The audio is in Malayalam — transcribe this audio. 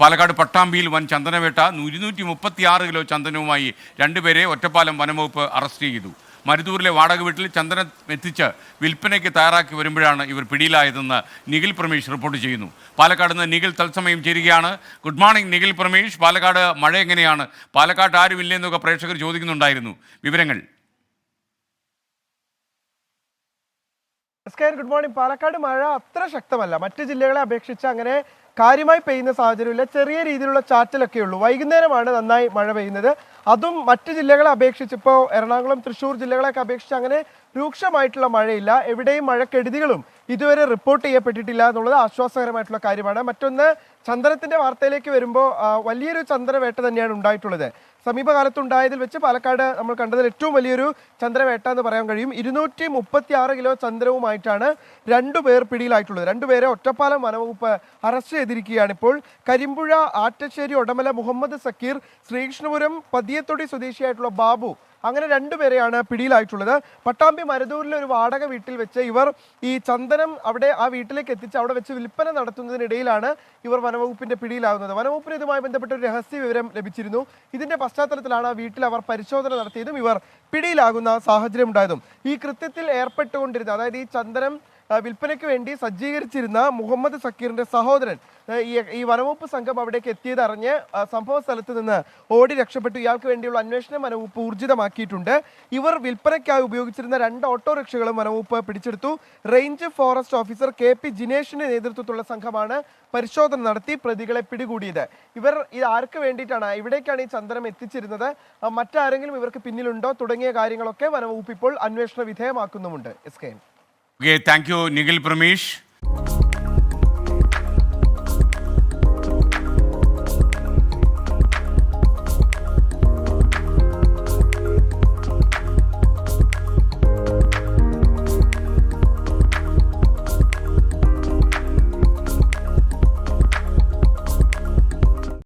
പാലക്കാട് പട്ടാമ്പിയിൽ വൻ ചന്ദനവേട്ട. ഇരുന്നൂറ്റി മുപ്പത്തി ആറ് കിലോ ചന്ദനവുമായി രണ്ടുപേരെ ഒറ്റപ്പാലം വനംവകുപ്പ് അറസ്റ്റ് ചെയ്തു. മരുതൂരിലെ വാടക വീട്ടിൽ ചന്ദനം എത്തിച്ച് വിൽപ്പനയ്ക്ക് തയ്യാറാക്കി വരുമ്പോഴാണ് ഇവർ പിടിയിലായതെന്ന് നിഖിൽ പ്രമേഷ് റിപ്പോർട്ട് ചെയ്യുന്നു. പാലക്കാട് നിന്ന് നിഖിൽ തത്സമയം ചേരുകയാണ്. Good morning Nikhil Pramesh. Palakkad മഴ എങ്ങനെയാണ്? പാലക്കാട്ട് ആരുമില്ലേ എന്നൊക്കെ പ്രേക്ഷകർ ചോദിക്കുന്നുണ്ടായിരുന്നു. വിവരങ്ങൾ എസ്കേൻ ഗുഡ് മോർണിംഗ്. പാലക്കാട് മഴ അത്ര ശക്തമല്ല. മറ്റ് ജില്ലകളെ അപേക്ഷിച്ച് അങ്ങനെ കാര്യമായി പെയ്യുന്ന സാഹചര്യമില്ല. ചെറിയ രീതിയിലുള്ള ചാറ്റലൊക്കെ ഉള്ളൂ. വൈകുന്നേരമാണ് നന്നായി മഴ പെയ്യുന്നത്. അതും മറ്റ് ജില്ലകളെ അപേക്ഷിച്ച് ഇപ്പോൾ എറണാകുളം തൃശ്ശൂർ ജില്ലകളെയൊക്കെ അപേക്ഷിച്ച് അങ്ങനെ രൂക്ഷമായിട്ടുള്ള മഴയില്ല. എവിടെയും മഴക്കെടുതികളും ഇതുവരെ റിപ്പോർട്ട് ചെയ്യപ്പെട്ടിട്ടില്ല എന്നുള്ളത് ആശ്വാസകരമായിട്ടുള്ള കാര്യമാണ്. മറ്റൊന്ന് ചന്ദനത്തിന്റെ വാർത്തയിലേക്ക് വരുമ്പോൾ വലിയൊരു ചന്ദനവേട്ട തന്നെയാണ് ഉണ്ടായിട്ടുള്ളത്. സമീപകാലത്തുണ്ടായതിൽ വെച്ച് പാലക്കാട് നമ്മൾ കണ്ടതിൽ ഏറ്റവും വലിയൊരു ചന്ദ്രവേട്ട എന്ന് പറയാൻ കഴിയും. ഇരുന്നൂറ്റി മുപ്പത്തി ആറ് കിലോ ചന്ദ്രവുമായിട്ടാണ് രണ്ടുപേർ പിടിയിലായിട്ടുള്ളത്. രണ്ടുപേരെ ഒറ്റപ്പാലം വനവകുപ്പ് അറസ്റ്റ് ചെയ്തിരിക്കുകയാണ് ഇപ്പോൾ. കരിമ്പുഴ ആറ്റശ്ശേരി ഒടമല മുഹമ്മദ് സക്കീർ ശ്രീകൃഷ്ണപുരം പതിയത്തൊടി സ്വദേശിയായിട്ടുള്ള ബാബു അങ്ങനെ രണ്ടുപേരെയാണ് പിടിയിലായിട്ടുള്ളത്. പട്ടാമ്പി മരുതൂരിലെ ഒരു വാടക വീട്ടിൽ വെച്ച് ഇവർ ഈ ചന്ദനം അവിടെ ആ വീട്ടിലേക്ക് എത്തിച്ച് അവിടെ വെച്ച് വിൽപ്പന നടത്തുന്നതിനിടയിലാണ് ഇവർ വനവകുപ്പിന്റെ പിടിയിലാകുന്നത് വനവകുപ്പിന് ഇതുമായി ബന്ധപ്പെട്ട ഒരു രഹസ്യ വിവരം ലഭിച്ചിരുന്നു. ഇതിന്റെ പശ്ചാത്തലത്തിലാണ് വീട്ടിൽ അവർ പരിശോധന നടത്തിയതും ഇവർ പിടിയിലാകുന്ന സാഹചര്യം ഉണ്ടായതും ഈ കൃത്യത്തിൽ ഏർപ്പെട്ടുകൊണ്ടിരുന്ന അതായത് ഈ ചന്ദനം വിൽപ്പനയ്ക്ക് വേണ്ടി സജ്ജീകരിച്ചിരുന്ന മുഹമ്മദ് സക്കീറിന്റെ സഹോദരൻ ഈ വനവകുപ്പ് സംഘം അവിടേക്ക് എത്തിയത് അറിഞ്ഞ് സംഭവ സ്ഥലത്ത് നിന്ന് ഓടി രക്ഷപ്പെട്ടു. ഇയാൾക്ക് വേണ്ടിയുള്ള അന്വേഷണം വനവകുപ്പ് ഊർജിതമാക്കിയിട്ടുണ്ട്. ഇവർ വിൽപ്പനയ്ക്കായി ഉപയോഗിച്ചിരുന്ന രണ്ട് ഓട്ടോറിക്ഷകളും വനവകുപ്പ് പിടിച്ചെടുത്തു. Range forest officer K P ജിനേഷിന്റെ നേതൃത്വത്തിലുള്ള സംഘമാണ് പരിശോധന നടത്തി പ്രതികളെ പിടികൂടിയത്. ഇവർ ഇത് ആർക്ക് വേണ്ടിയിട്ടാണ്? ഇവിടേക്കാണ് ഈ ചന്ദനം എത്തിച്ചിരുന്നത്. മറ്റാരെങ്കിലും ഇവർക്ക് പിന്നിലുണ്ടോ? തുടങ്ങിയ കാര്യങ്ങളൊക്കെ വനവകുപ്പ് ഇപ്പോൾ അന്വേഷണ വിധേയമാക്കുന്നുമുണ്ട്. S K okay thank you Nikhil Pramesh